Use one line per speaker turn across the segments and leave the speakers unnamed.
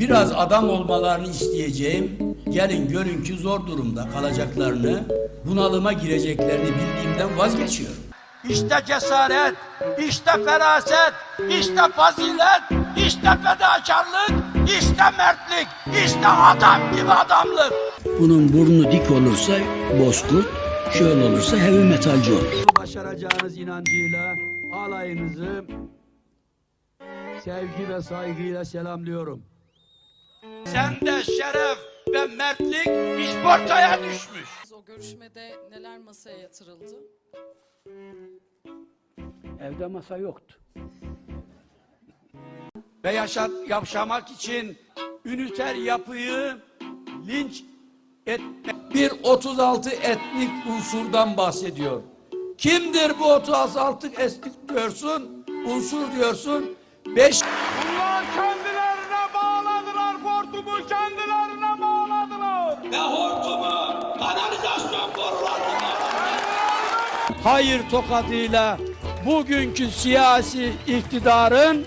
Biraz adam olmalarını isteyeceğim. Gelin görün ki zor durumda kalacaklarını, bunalıma gireceklerini bildiğimden vazgeçiyorum.
İşte cesaret, işte feraset, işte fazilet, işte fedakarlık, işte mertlik, işte adam gibi adamlık.
Bunun burnu dik olursa bozkurt, şöyle olursa heavy metalci olur.
Başaracağınız inancıyla alayınızı sevgi ve saygıyla selamlıyorum. Sende şeref ve mertlik işportaya düşmüş.
O görüşmede neler masaya yatırıldı?
Evde masa yoktu. Ve yaşat, yaşamak için üniter yapıyı linç etmek.
Bir 36 etnik unsurdan bahsediyor. Kimdir bu 36 etnik diyorsun, unsur diyorsun? 5
Bunlar hortumu kendilerine bağladılar.
Ve hortumu kanalizasyon borularını
hayır tokadıyla bugünkü siyasi iktidarın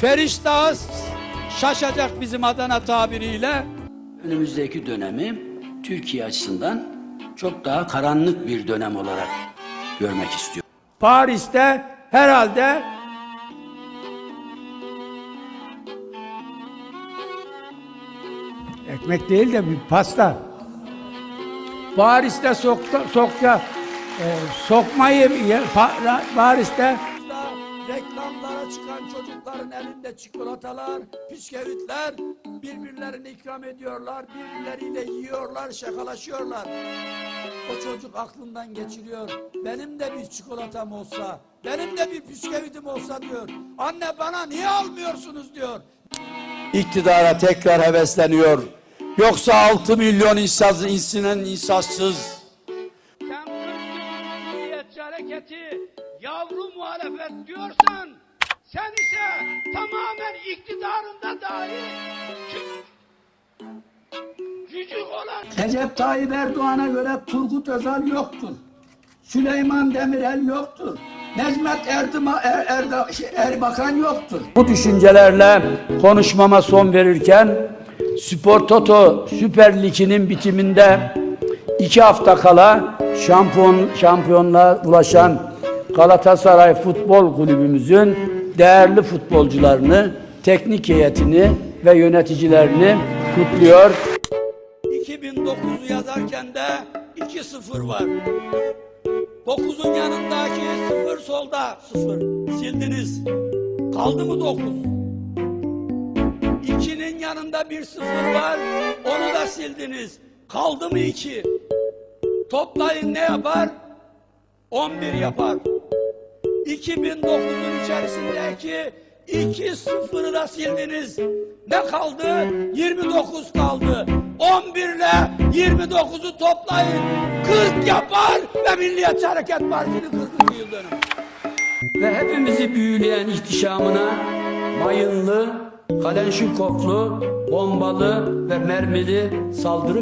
feriştahı şaşacak bizim Adana tabiriyle.
önümüzdeki dönemi Türkiye açısından çok daha karanlık bir dönem olarak görmek istiyor.
Paris'te herhalde ekmek değil de bir pasta. Paris'te sokta, sokta e, sokmayı Paris'te
reklamlara çıkan çocukların elinde çikolatalar, bisküvitler birbirlerine ikram ediyorlar, birbirleriyle yiyorlar, şakalaşıyorlar. O çocuk aklından geçiriyor. Benim de bir çikolatam olsa, benim de bir bisküvitim olsa diyor. Anne bana niye almıyorsunuz diyor.
İktidara tekrar hevesleniyor. Yoksa 6 milyon insaz, insinen insazsız.
Milliyetçi Hareketi yavru muhalefet diyorsan sen ise tamamen iktidarında dahi cücük olan
Recep Tayyip Erdoğan'a göre Turgut Özal yoktur. Süleyman Demirel yoktur. Necmet Erdima, er, Erda- şey, Erbakan yoktur.
Bu düşüncelerle konuşmama son verirken Spor Toto Süper Lig'inin bitiminde iki hafta kala şampiyon, şampiyonluğa ulaşan Galatasaray Futbol Kulübümüzün değerli futbolcularını, teknik heyetini ve yöneticilerini kutluyor.
2009'u yazarken de 2-0 var. 9'un yanındaki 0 solda 0 sildiniz. Kaldı mı 9? 2'nin yanında bir 0 var. Onu da sildiniz. Kaldı mı 2? Toplayın ne yapar? 11 yapar. 2009'un içerisindeki 2 sıfırı da sildiniz. Ne kaldı? 29 kaldı. 11 ile 29'u toplayın. 40 yapar ve Milliyetçi Hareket Partisi'nin 40. yıl dönümü.
Ve hepimizi büyüleyen ihtişamına mayınlı, kalenşikoflu, bombalı ve mermili saldırı